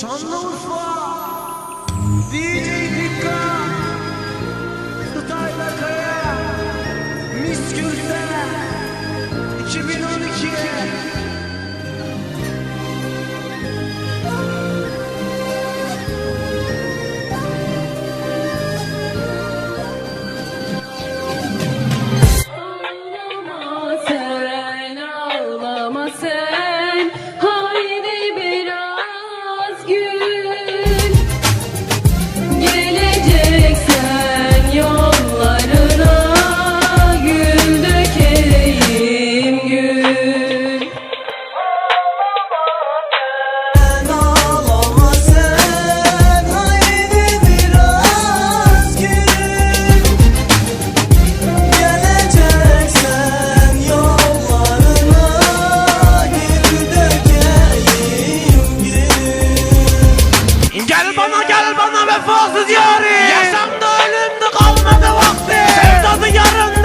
Şanlıurfa DJ Dikkat Kıtayla Kaya. Mis Gürsel 2012 Ağlama sen, ağlama sen Gel bana vefasız yarim Yaşamda ölümde kalmadı vakti. Sevdası yarın